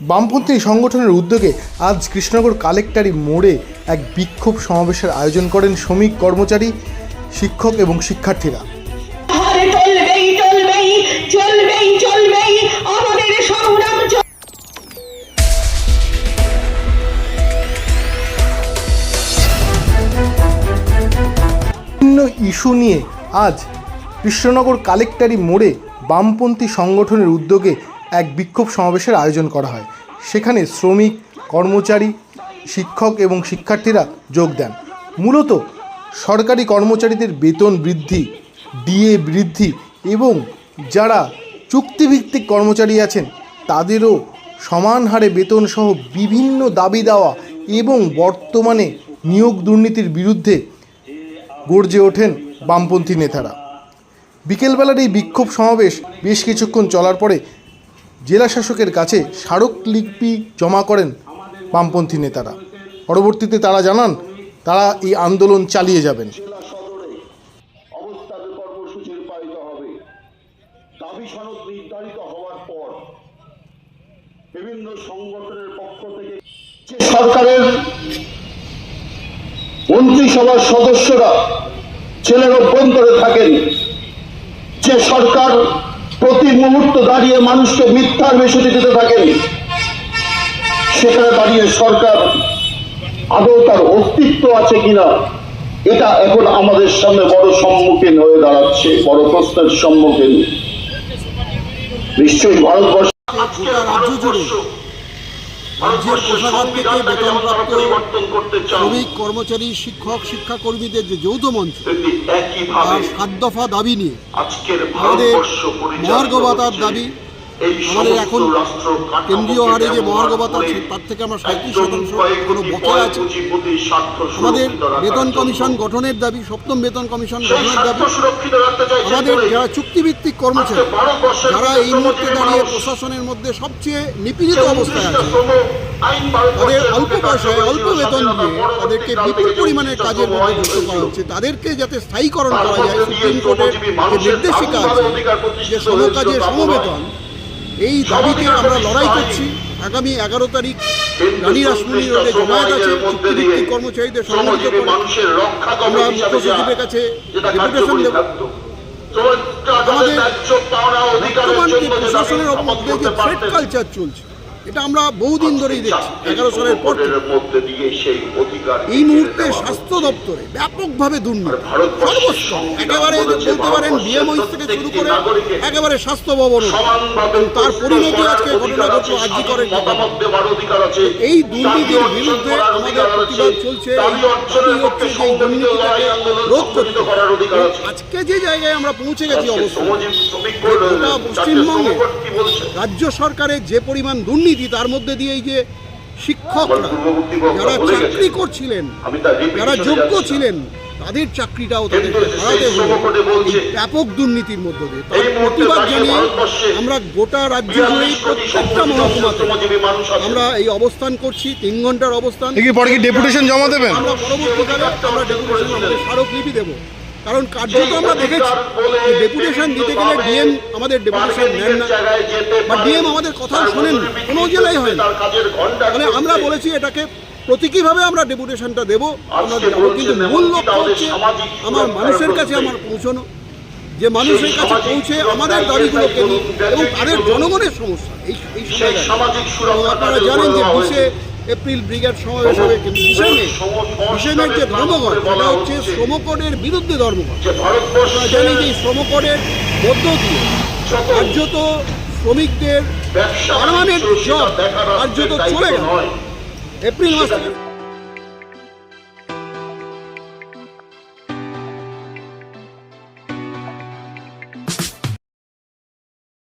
বামপন্থী সংগঠনের উদ্যোগে আজ কৃষ্ণনগর কালেক্টারি মোড়ে এক বিক্ষোভ সমাবেশের আয়োজন করেন শ্রমিক কর্মচারী শিক্ষক এবং শিক্ষার্থীরা। ইস্যু নিয়ে আজ কৃষ্ণনগর কালেক্টারি মোড়ে বামপন্থী সংগঠনের উদ্যোগে এক বিক্ষোভ সমাবেশের আয়োজন করা হয়। সেখানে শ্রমিক, কর্মচারী, শিক্ষক এবং শিক্ষার্থীরা যোগ দেন। মূলত সরকারি কর্মচারীদের বেতন বৃদ্ধি, ডিএ বৃদ্ধি এবং যারা চুক্তিভিত্তিক কর্মচারী আছেন, তাদেরও সমান হারে বেতন সহ বিভিন্ন দাবি দেওয়া এবং বর্তমানে নিয়োগ দুর্নীতির বিরুদ্ধে গর্জে ওঠেন বামপন্থী নেতারা। বিকেলবেলার এই বিক্ষোভ সমাবেশ বেশ কিছুক্ষণ চলার পরে জেলা শাসকের কাছে স্মারকলিপি জমা করেন বামপন্থী নেতারা। পরবর্তীতে তারা জানান, তারা এই আন্দোলন চালিয়ে যাবেন। সরকারের মন্ত্রিসভার সদস্যরা ছেলের অভ্যন্তরে থাকেন, যে সরকার প্রতি মুহূর্ত দাঁড়িয়ে মানুষকে মিথ্যার মেসেজে দিতে থাকেন। সেখানে দাঁড়িয়ে সরকার আদৌ তার অস্তিত্ব আছে কিনা, এটা এখন আমাদের সামনে বড় সম্মুখীন হয়ে দাঁড়াচ্ছে, বড় প্রশ্নের সম্মুখীন। নিশ্চয়ই ভারতবর্ষ রাজ্যের কোষাগার থেকে বেতনপ্রাপ্ত শ্রমিক কর্মচারী শিক্ষক শিক্ষাকর্মীদের যে যৌথ মঞ্চ তার সাত দফা দাবি নিয়ে আমাদের মহার্ঘ ভাতার দাবি আমাদের এখন কেন্দ্রীয় হারে যে মহার্ঘ ভাতা তার থেকে আমরা সাঁত্রিশ শতাংশ কোনো বকেয়া আছে। আমাদের বেতন কমিশন গঠনের দাবি সপ্তম বেতন কমিশন গঠনের দাবি। আমাদের যারা চুক্তিভিত্তিক কর্মচারী যারা এই মুহূর্তে দাঁড়িয়ে প্রশাসনের মধ্যে সবচেয়ে নিপীড়িত অবস্থায় আছে তাদের অল্প পয়সায় অল্প বেতন দিয়ে তাদেরকে বিপুল পরিমাণে কাজের মধ্যে যুক্ত করা হচ্ছে। তাদেরকে যাতে স্থায়ীকরণ করা যায় সুপ্রিম কোর্টের যে নির্দেশিকা আছে যে সমকাজে সমবেতন এই দাবিতে আমরা লড়াই করছি। আগামী এগারো তারিখ রানী রাসমণি রোডে জমায়েত আছে। চুক্তিভিত্তিক কর্মচারীদের সম্মানিত করে আমরা মুখ্য সচিবের কাছে ডেপুটেশন দেব। আমাদের বর্তমান যে প্রশাসনের মধ্যে যে থ্রেড কালচার চলছে এটা আমরা বহুদিন ধরেই দেখছি। এগারো সালের পর এই মুহূর্তে স্বাস্থ্য দপ্তরে ব্যাপকভাবে দুর্নীতি। একেবারে বলতে পারেন বিএমও থেকে শুরু করে একেবারে স্বাস্থ্য ভবন তার পরিণতি আজকে ঘটনা ঘটলো এই দুর্নীতির বিরুদ্ধে আমাদের প্রতিবাদ চলছে। রোধ করতে আজকে যে জায়গায় আমরা পৌঁছে গেছি অবশ্য পশ্চিমবঙ্গে রাজ্য সরকারের যে পরিমাণ দুর্নীতি তার মধ্যে দিয়ে এই যে শিক্ষকরা যারা চাকরি করছিলেন যারা যোগ্য ছিলেন তাদের চাকরিটাও তাদের হারাতে হলো। এই ব্যাপক দুর্নীতির মধ্য দিয়ে। তার প্রতিবাদ জানিয়ে আমরা গোটা রাজ্য জুড়েই প্রত্যেকটা মহকুমাতে আমরা এই অবস্থান করছি তিন ঘণ্টার অবস্থান। পরে কি ডেপুটেশন জমা দেবেন। আমরা পরবর্তীকালে আমরা ডেপুটেশন আমাদের স্মারকলিপি দেবো। কারণ কার্যত আমরা দেখেছি। ডেপুটেশন দিতে গেলে ডিএম আমাদের ডেপুটেশন নেন না। বা ডিএম আমাদের কথা শোনেন কোনো জেলায় হয় না। মানে আমরা বলেছি এটাকে প্রতীকীভাবে আমরা ডেপুটেশনটা দেবো। কিন্তু মূল লক্ষ্য হচ্ছে আমার মানুষের কাছে আমার পৌঁছানো। যে মানুষের কাছে পৌঁছে আমাদের দাবিগুলোকে নিই এবং তাদের জনগণের সমস্যা। এই এই আপনারা জানেন যে বিশে এপ্রিল ব্রিগেড সমাবেশ হবে কিন্তু হিসেবে হিসেবের যে ধর্মঘট। সেটা হচ্ছে শ্রমকোডের বিরুদ্ধে ধর্মঘট। জানি যে শ্রমকরের শ্রমকোডের মধ্য দিয়ে কার্যত শ্রমিকদের পারমানেন্ট জব কার্যত চলে গেল। এপ্রিল মাস